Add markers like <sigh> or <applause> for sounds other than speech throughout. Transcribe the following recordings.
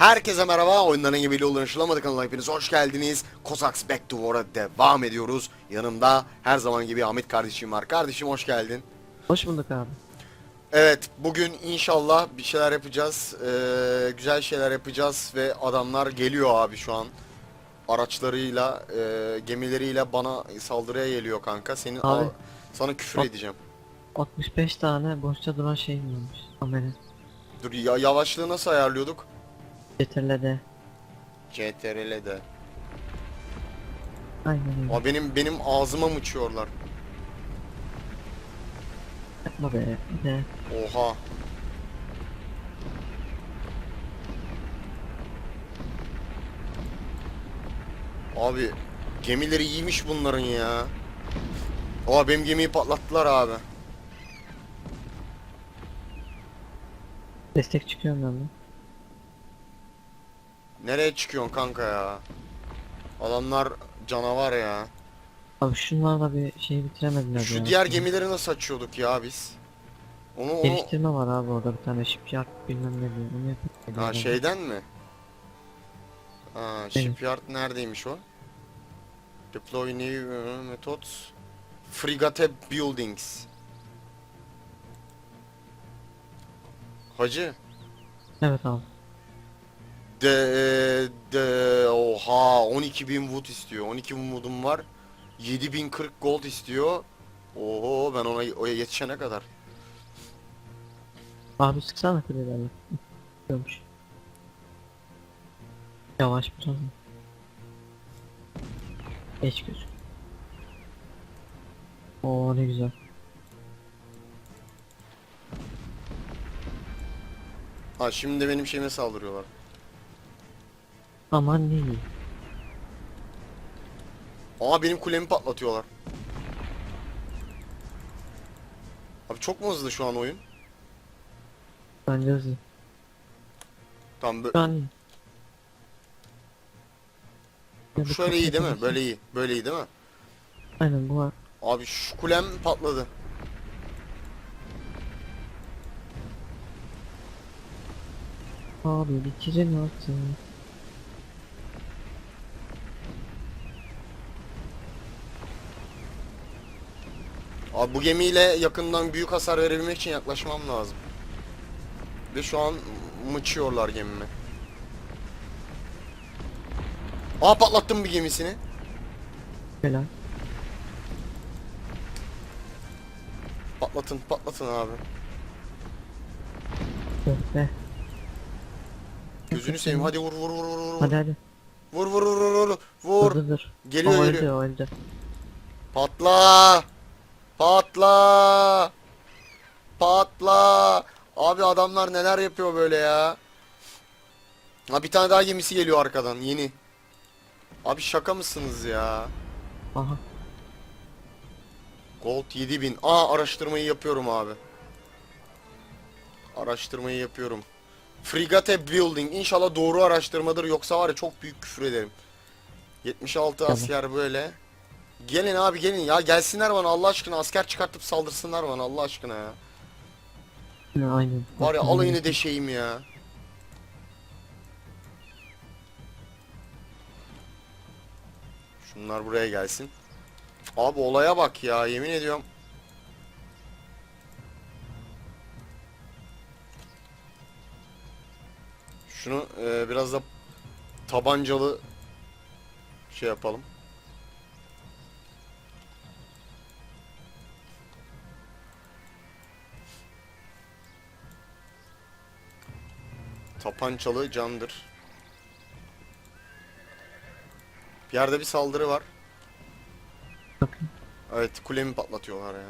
Herkese merhaba. Oyunların gibi ulaşılamadı kanalına hepiniz hoş geldiniz. Cossacks Back to War'a devam ediyoruz. Yanımda her zaman gibi Ahmet kardeşim var. Kardeşim hoş geldin. Hoş bulduk abi. Evet bugün inşallah bir şeyler yapacağız. Ee, güzel şeyler yapacağız ve adamlar geliyor abi şu an. Araçlarıyla, e, gemileriyle bana saldırıya geliyor kanka. Senin Abi. sana küfür Bak. edeceğim. 65 tane boşta duran şey olmuş? Amele. Dur ya yavaşlığı nasıl ayarlıyorduk? Getirlede. CTRL'de. Aynen öyle. Aa, benim benim ağzıma mı uçuyorlar? Yapma be. De. Oha. Abi gemileri iyiymiş bunların ya. Aa benim gemiyi patlattılar abi. Destek çıkıyorum ben de. Nereye çıkıyorsun kanka ya? Adamlar canavar ya. Abi şunlarla bir şeyi bitiremediler Şu ya. diğer gemileri nasıl açıyorduk ya biz? Onu onu Geliştirme var abi orada bir tane shipyard bilmem ne diyor. Onu yapıp. ha şeyden mi? Ha shipyard neredeymiş o? Deploy new uh, methods. Frigate buildings. Hacı. Evet abi. De de oha 12.000 wood istiyor. 12.000 wood'um var. 7.040 gold istiyor. Oho ben ona o yetişene kadar. Abi sıksana kulelerle. Görmüş. Yavaş biraz. Geç göz. Oo ne güzel. Ha şimdi benim şeyime saldırıyorlar. Aman ne iyi. Aa benim kulemi patlatıyorlar. Abi çok mu hızlı şu an oyun? Bence hızlı. Tamam bö- Şu an iyi. Ya bu şöyle iyi değil mi? kapatabilirsin. Böyle iyi. Böyle iyi değil mi? Aynen bu var. Abi şu kulem patladı. Abi bitirin artık. Abi bu gemiyle yakından büyük hasar verebilmek için yaklaşmam lazım. Ve şu an mıçıyorlar gemimi. Aa patlattım bir gemisini. Helal. Patlatın patlatın abi. Be. Gözünü seveyim hadi vur vur vur vur vur. Hadi hadi. Vur vur vur vur vur. Vur. Dur dur dur. Geliyor o geliyor. öldü öldü. Patla! Patla! Patla! Abi adamlar neler yapıyor böyle ya? Ha bir tane daha gemisi geliyor arkadan yeni. Abi şaka mısınız ya? Aha. Gold 7000. Aa araştırmayı yapıyorum abi. Araştırmayı yapıyorum. Frigate Building. İnşallah doğru araştırmadır yoksa var ya çok büyük küfür ederim. 76 Tamam. asker böyle. Gelin abi gelin ya gelsinler bana Allah aşkına asker çıkartıp saldırsınlar bana Allah aşkına ya. Ne aynen. Var ya alayını deşeyim ya. Şunlar buraya gelsin. Abi olaya bak ya yemin ediyorum. Şunu e, biraz da tabancalı şey yapalım. Tapançalı candır. Bir yerde bir saldırı var. Evet kulemi patlatıyorlar ya.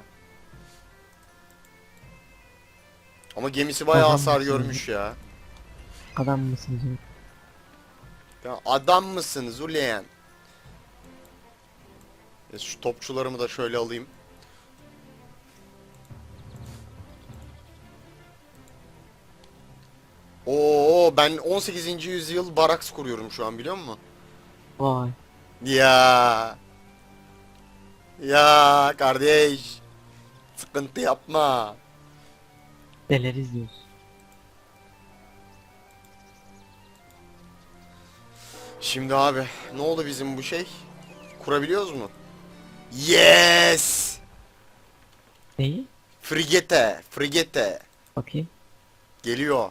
Ama gemisi bayağı Adam hasar görmüş ya. Adam mısınız? Ya adam mısınız uleyen? E, şu topçularımı da şöyle alayım. Ben 18. yüzyıl baraks kuruyorum şu an biliyor musun? Vay. Ya. Ya kardeş. Sıkıntı yapma. Deleriz diyoruz. Şimdi abi ne oldu bizim bu şey? Kurabiliyoruz mu? Yes! Neyi? Frigate, frigate. Bakayım. Geliyor.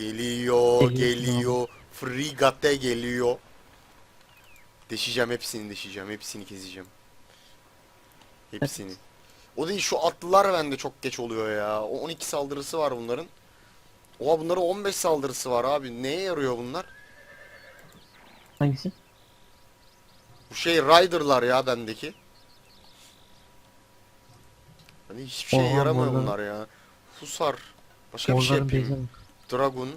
Geliyor, Geliyor. Frigate geliyor. Deşeceğim hepsini deşeceğim. Hepsini keseceğim. Hepsini. O değil şu atlılar bende çok geç oluyor ya. O 12 saldırısı var bunların. Oha bunların 15 saldırısı var abi. Neye yarıyor bunlar? Hangisi? Bu şey Rider'lar ya bendeki. Hani hiçbir şey Oha, yaramıyor bunlar ya. Husar. Başka bir şey yapayım. Dragon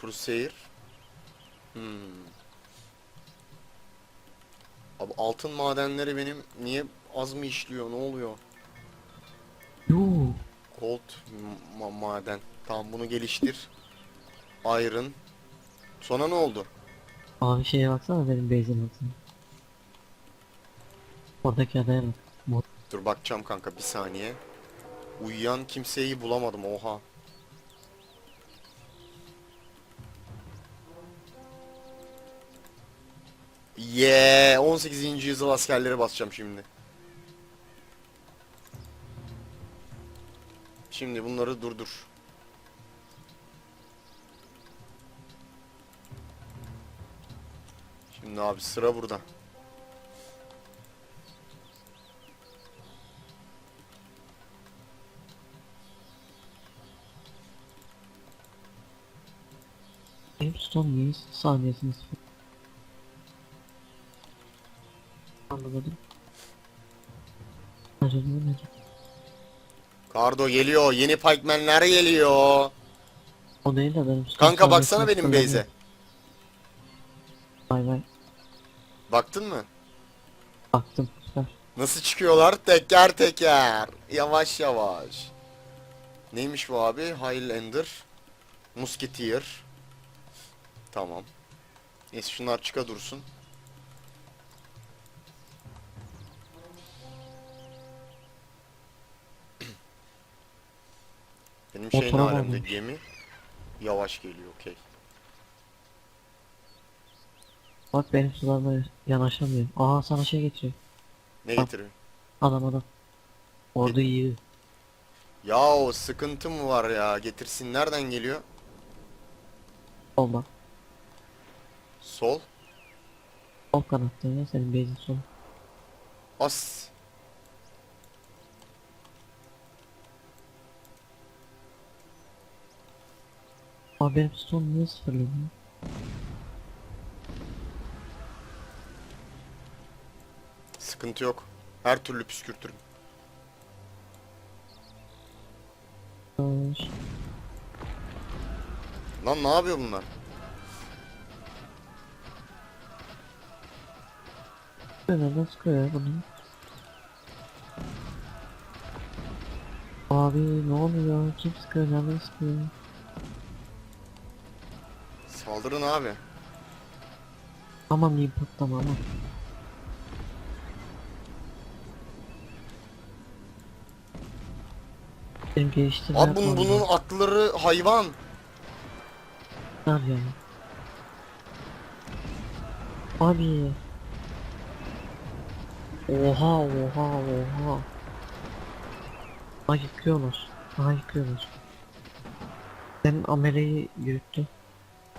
Crusader hmm. Abi altın madenleri benim niye az mı işliyor ne oluyor? Yoo. Gold ma- maden. Tamam bunu geliştir. Iron. Sonra ne oldu? Abi şeye baksana benim base'e baksana. Oradaki adaya bak. Dur bakacağım kanka bir saniye. Uyuyan kimseyi bulamadım oha. Yeah, 18. yüzyıl askerleri basacağım şimdi. Şimdi bunları durdur. Şimdi abi sıra burada. Niye saniyesini Anlamadım. Kardo geliyor. Yeni pikemenler geliyor. O değil de benim Kanka baksana benim base'e. Vay vay. Baktın mı? Baktım. Nasıl çıkıyorlar? Teker teker. Yavaş yavaş. Neymiş bu abi? Highlander. Musketeer. Tamam. Neyse şunlar çıka dursun. Benim şey ne alemde? bağlamış. Gemi. Yavaş geliyor okey. Bak benim sularla yanaşamıyorum. Aha sana şey getiriyor. Ne Bak. getiriyor? Adam adam. Ordu iyi. Ya o sıkıntı mı var ya? Getirsin nereden geliyor? Olma. Sol. Sol kanatta ya senin base'in solu. As. Abi benim stone niye sıfırlanıyor? Sıkıntı yok. Her türlü püskürtürüm. Lan ne yapıyor bunlar? Nereden sıkıyor ya bunu? Abi ne oluyor? Kim sıkıyor? Nereden sıkıyor? Saldırın abi. Aman diyeyim patlama aman. Benim geliştirme Abi bunun, yapmam bunun lazım. atları hayvan. Nar yani. Abi. Oha oha oha. Aha yıkıyorlar. Aha yıkıyorlar. Senin ameleyi yürüttü.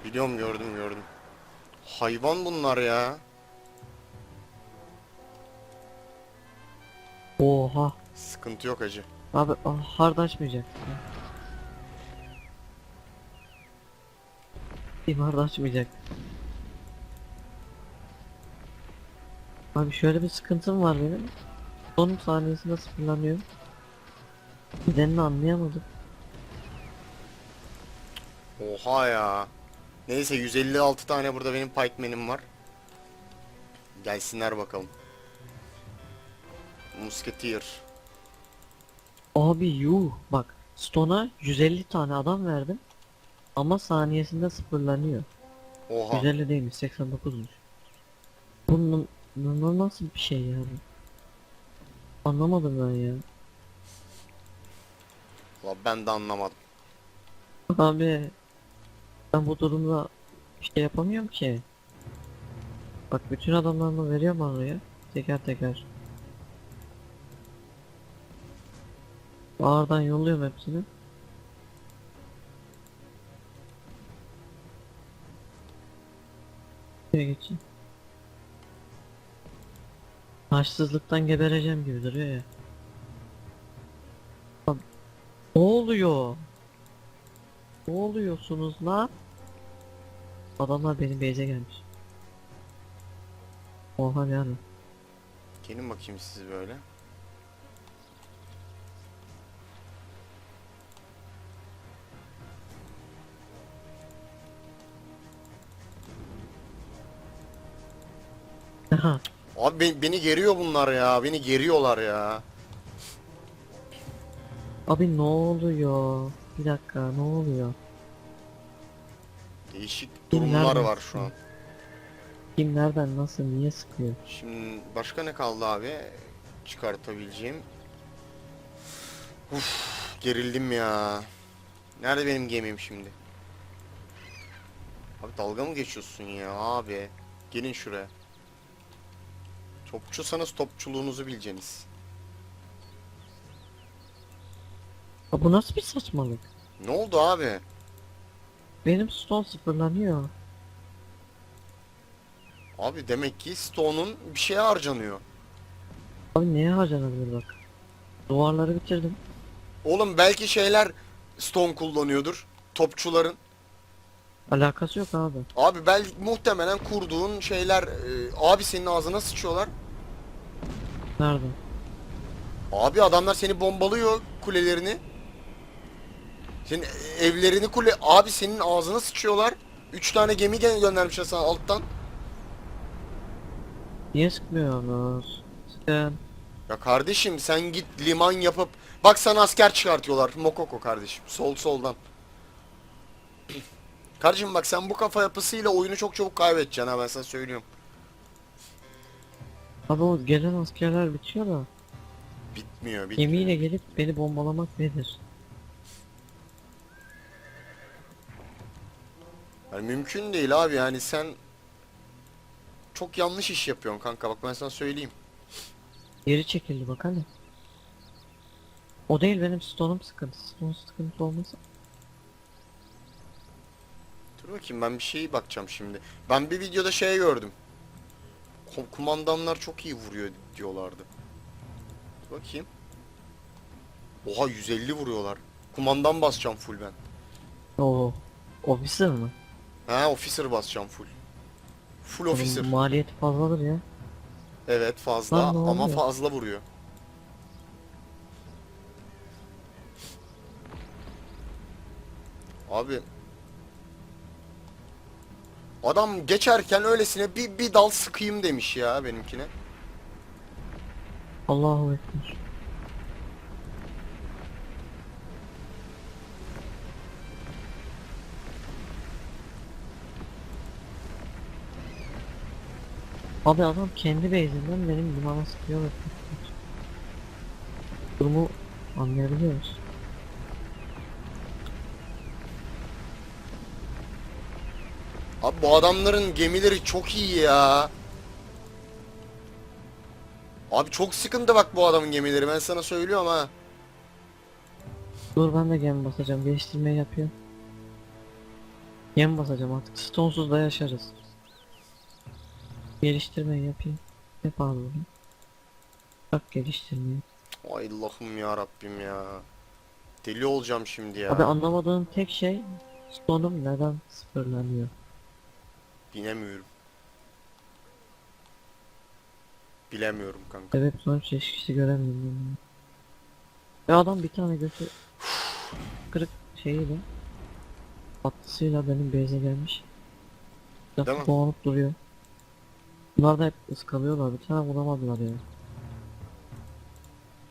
Biliyorum gördüm gördüm. Hayvan bunlar ya. Oha. Sıkıntı yok acı. Abi ah, hard açmayacak. Kim hard açmayacak. Abi şöyle bir sıkıntım var benim. Son saniyesinde sıfırlanıyor. Nedenini anlayamadım. Oha ya. Neyse 156 tane burada benim pikeman'im var. Gelsinler bakalım. Musketeer. Abi yuh bak Stone'a 150 tane adam verdim. Ama saniyesinde sıfırlanıyor. Oha. 150 değilmiş 89'muş. Bunun bu nasıl bir şey ya? Anlamadım ben ya. Ulan ben de anlamadım. Abi ben bu durumda Bir şey yapamıyorum ki. Bak bütün adamlarımı veriyorum oraya. Teker teker. Ağırdan yolluyorum hepsini. Şuraya geçeyim. Açsızlıktan gebereceğim gibi duruyor ya. Ne oluyor? Ne oluyorsunuz lan? Adamlar benim base'e gelmiş. Oha yani. Gelin bakayım siz böyle. Aha. Abi be- beni geriyor bunlar ya. Beni geriyorlar ya. Abi ne oluyor? Bir dakika ne oluyor? Değişik Kim durumlar nereden var şu an. Kim nereden nasıl niye sıkıyor? Şimdi başka ne kaldı abi? Çıkartabileceğim. Uf, gerildim ya. Nerede benim gemim şimdi? Abi dalga mı geçiyorsun ya abi? Gelin şuraya. Topçusanız topçuluğunuzu bileceksiniz. Ha, bu nasıl bir saçmalık? Ne oldu abi? Benim stone sıfırlanıyor. Abi demek ki Stone'un bir şeye harcanıyor. Abi neye harcanabilir bak. Duvarları bitirdim. Oğlum belki şeyler Stone kullanıyordur. Topçuların. Alakası yok abi. Abi belki muhtemelen kurduğun şeyler e, abi senin ağzına sıçıyorlar. Nerede? Abi adamlar seni bombalıyor kulelerini. Senin evlerini kule abi senin ağzına sıçıyorlar. Üç tane gemi gö- göndermişler sana alttan. Niye sıkmıyorsunuz? Sıkın. Ya kardeşim sen git liman yapıp bak sana asker çıkartıyorlar. Mokoko kardeşim. Sol soldan. <clears throat> Kardeşim bak sen bu kafa yapısıyla oyunu çok çabuk kaybedeceksin ha ben sana söylüyorum. Abi o gelen askerler bitiyor da. Bitmiyor bitmiyor. Gemiyle gelip beni bombalamak nedir? Yani mümkün değil abi yani sen çok yanlış iş yapıyorsun kanka bak ben sana söyleyeyim. Geri çekildi bak hani. O değil benim stone'um sıkıntı. Stone sıkıntı olmasa. Dur bakayım ben bir şeye bakacağım şimdi. Ben bir videoda şey gördüm. Ko- Kumandanlar çok iyi vuruyor diyorlardı. Dur bakayım. Oha 150 vuruyorlar. Kumandan basacağım full ben. Oo. Officer mı? Ha officer basacağım full. Full Bunun officer. maliyeti fazladır ya. Evet fazla Lan ne ama oluyor? fazla vuruyor. Abi Adam geçerken öylesine bir, bir dal sıkayım demiş ya benimkine. Allahu ekber. Abi adam kendi base'inden benim limana sıkıyor ve. Durumu anlayabiliyoruz. Abi bu adamların gemileri çok iyi ya. Abi çok sıkıntı bak bu adamın gemileri ben sana söylüyorum ha. Dur ben de gem basacağım. Geliştirmeyi yapıyorum. Gem basacağım artık. Stone'suz da yaşarız. Geliştirmeyi yapayım. Ne pahalı bunu? Bak geliştirmeyi. Ay Allah'ım ya Rabbim ya. Deli olacağım şimdi ya. Abi anlamadığım tek şey Stone'um neden sıfırlanıyor? Binemiyorum. Bilemiyorum kanka. Sebep sonuç ilişkisi göremiyorum. Ve adam bir tane götü kırık şeyiyle atlısıyla benim base'e gelmiş. Değil mi? Boğulup duruyor. Bunlar da hep ıskalıyorlar. Bir tane vuramadılar ya.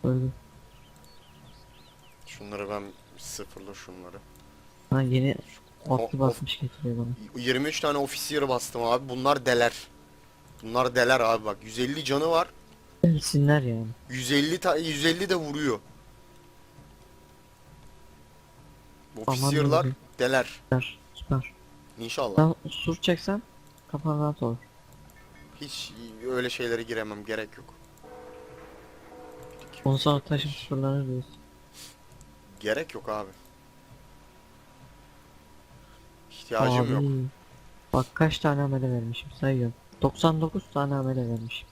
Öldü. Şunları ben sıfırla şunları. Ha yeni O- atlı of- basmış getiriyor bana. 23 tane ofisiyer bastım abi. Bunlar deler. Bunlar deler abi bak. 150 canı var. Ölsünler yani. 150 ta 150 de vuruyor. Allah'ım. deler. Süper. Süper. İnşallah. Ben sur çeksem kafan rahat olur. Hiç öyle şeylere giremem. Gerek yok. Onu sonra taşım surları diyorsun. Gerek yok abi. İhtiyacım yok. Abi, Bak kaç tane amele vermişim sayıyorum. 99 tane amele vermişim.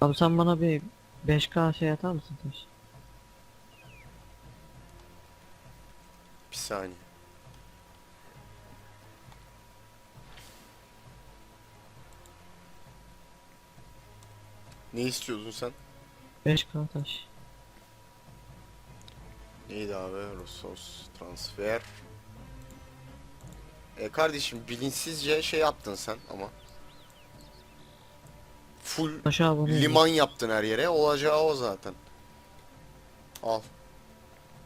Abi sen bana bir 5k şey atar mısın taş? Bir saniye. Ne istiyordun sen? 5k taş. Neydi abi? Rosos transfer. E kardeşim bilinçsizce şey yaptın sen ama. Full Taşa abone liman yaptın her yere. Olacağı o zaten. Al.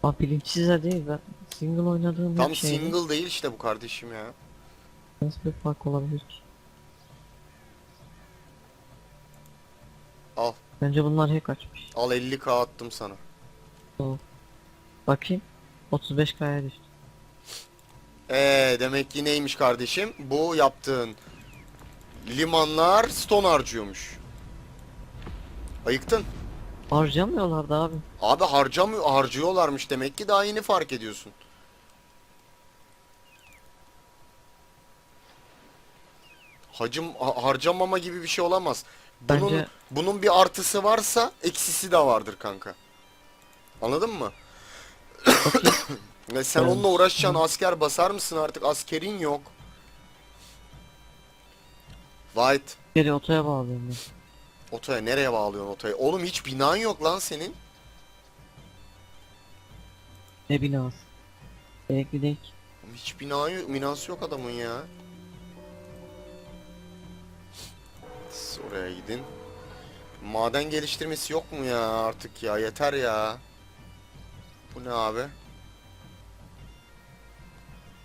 Abi bilinçsiz de değil ben single oynadığım Tam hep şeyde single değil işte bu kardeşim ya. nasıl bir fark olabilir ki? Al. Bence bunlar hack açmış. Al 50k attım sana. Bakayım. 35k'ya düştü. Ee demek ki neymiş kardeşim? Bu yaptığın limanlar stone harcıyormuş. Ayıktın. Harcamıyorlardı abi. Abi harcamıyor harcıyorlarmış demek ki daha yeni fark ediyorsun. Hacım ha- harcamama gibi bir şey olamaz. Bunun Bence bunun bir artısı varsa eksisi de vardır kanka. Anladın mı? <coughs> Ve sen onunla uğraşacaksın asker basar mısın artık askerin yok. White Geri otoya bağlıyorum ben. otoya nereye bağlıyorsun otoya? Oğlum hiç binan yok lan senin. Ne binası? Gerekli değil ki. Hiç bina yok, binası yok adamın ya. Oraya gidin. Maden geliştirmesi yok mu ya artık ya yeter ya. Bu ne abi?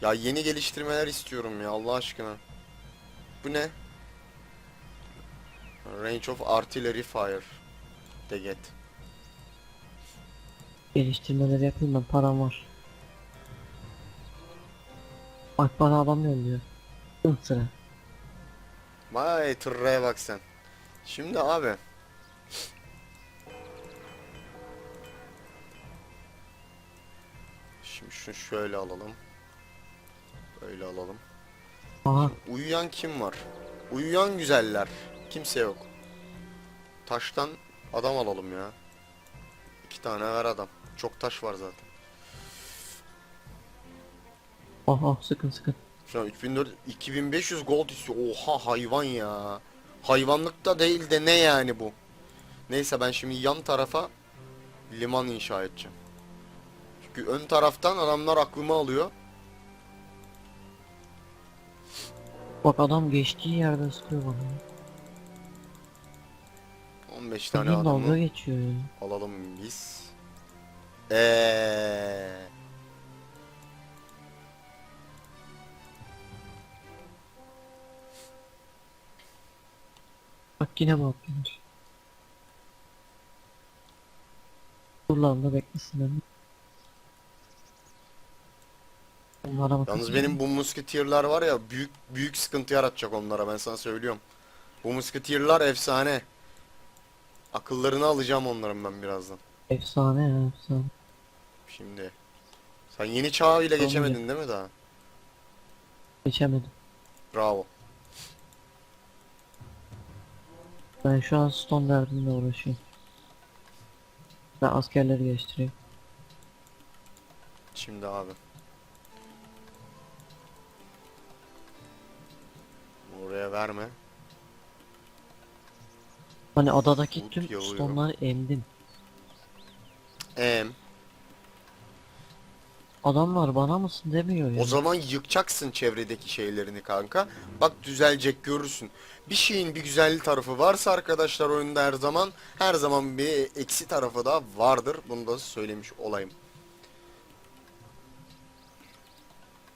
Ya yeni geliştirmeler istiyorum ya Allah aşkına. Bu ne? Range of Artillery Fire. De get. Geliştirmeleri yapayım ben param var. Bak bana adam yolluyor. Ilk sıra. Vay tırraya bak sen. Şimdi abi. Şimdi şunu şöyle alalım. Böyle alalım. Aha Uyuyan kim var? Uyuyan güzeller. Kimse yok. Taştan adam alalım ya. İki tane ver adam. Çok taş var zaten. aha sıkın sıkın. Şu an 3400 2500 gold istiyor. Oha hayvan ya. Hayvanlık da değil de ne yani bu? Neyse ben şimdi yan tarafa liman inşa edeceğim. Çünkü ön taraftan adamlar aklımı alıyor. Bak adam geçtiği yerde sıkıyor bana. 15 tane adamı geçiyor alalım biz. Eee Bak yine bakıyorlar. Dur lan da beklesinler. Onlara bak. Yalnız benim bu musketierler var ya büyük büyük sıkıntı yaratacak onlara ben sana söylüyorum. Bu musketierler efsane. Akıllarını alacağım onların ben birazdan. Efsane ya efsane. Şimdi. Sen yeni çağı ile geçemedin değil mi daha? Geçemedim. Bravo. Ben şu an stone derdimle uğraşıyorum. Ben askerleri geliştireyim. Şimdi abi. Oraya verme. Hani adadaki Umut tüm stone'ları emdim. Em. Adamlar bana mısın demiyor ya. O zaman yıkacaksın çevredeki şeylerini kanka. Bak düzelecek görürsün. Bir şeyin bir güzel tarafı varsa arkadaşlar oyunda her zaman her zaman bir eksi tarafı da vardır. Bunu da söylemiş olayım.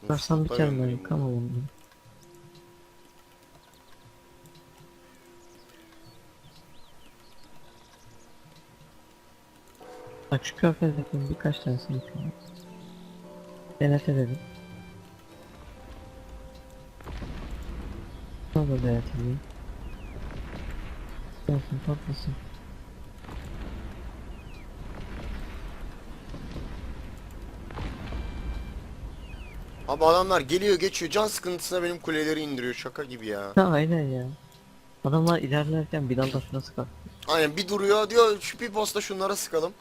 Versen bir kere daha benim yıkama bunu. Bak şu körfezdeki birkaç tanesini yıkayayım. TNT dedim. Sana da denetleyeyim. Olsun patlasın. Abi adamlar geliyor geçiyor can sıkıntısına benim kuleleri indiriyor şaka gibi ya. Ha aynen ya. Adamlar ilerlerken bir anda şuna sıkar. Aynen bir duruyor diyor şu bir posta şunlara sıkalım.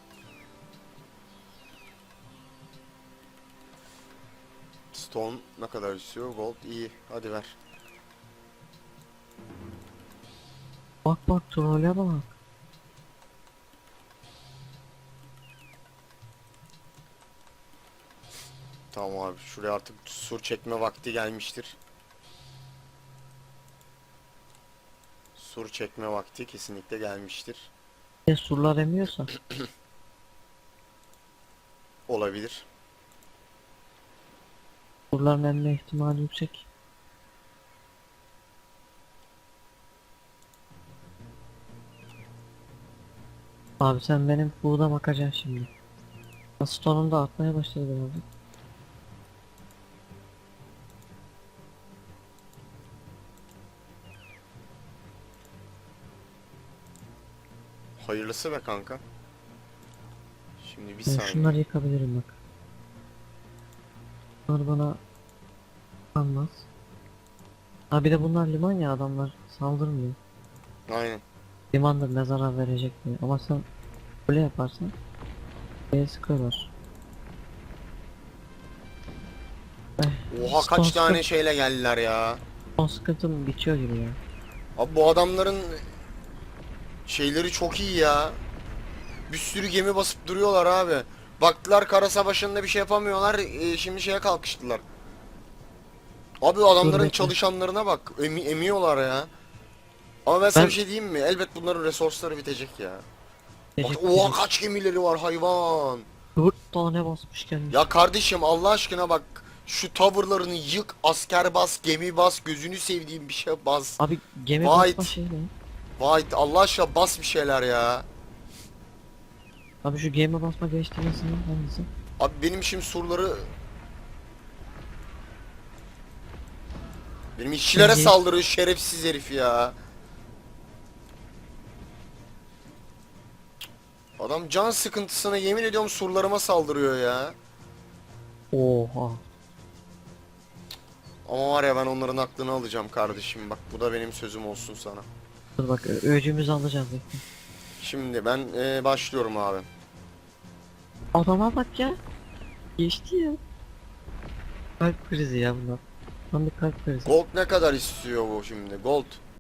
Stone ne kadar istiyor? Gold iyi. Hadi ver. Bak bak trolle bak. Tamam abi şuraya artık sur çekme vakti gelmiştir. Sur çekme vakti kesinlikle gelmiştir. Ya surlar emiyorsa. <clears throat> Olabilir. Surların emme ihtimali yüksek. Abi sen benim buğda bakacaksın şimdi. Stone'um da atmaya başladı abi. Hayırlısı be kanka. Şimdi bir Ben saniye. şunları yıkabilirim bak. Bunlar bana almaz. Ha bir de bunlar liman ya adamlar saldırmıyor. Aynen. Limandır ne zarar verecek diye. Ama sen böyle yaparsan B'ye sıkıyorlar. Oha kaç Son tane sıkı- şeyle geldiler ya. Son sıkıntım bitiyor gibi ya. Abi bu adamların şeyleri çok iyi ya. Bir sürü gemi basıp duruyorlar abi. Baktılar kara savaşında bir şey yapamıyorlar. e, şimdi şeye kalkıştılar. Abi adamların bekle. çalışanlarına bak. Emi, emiyorlar ya. Ama ben sana Ben- bir şey diyeyim mi? Elbet bunların resourceları bitecek ya. Bak, oha kaç gemileri var hayvan. Dört tane basmış gelmiş. Ya kardeşim Allah aşkına bak. Şu tavırlarını yık, asker bas, gemi bas, gözünü sevdiğim bir şey bas. Abi gemi White. basma şey ne? Vay Allah aşkına bas bir şeyler ya. Abi şu gemi basma nasıl hangisi? Abi benim şimdi surları Benim işçilere hı. saldırıyor şerefsiz herif ya. Adam can sıkıntısına yemin ediyorum surlarıma saldırıyor ya. Oha. Ama var ya ben onların aklını alacağım kardeşim bak bu da benim sözüm olsun sana. Dur bak öcümüzü alacağız bekle. Şimdi ben e, başlıyorum abi. Adama bak ya. Geçti ya. Kalp krizi ya bunlar. Tam bir kalp krizi. Gold ne kadar istiyor bu şimdi? Gold.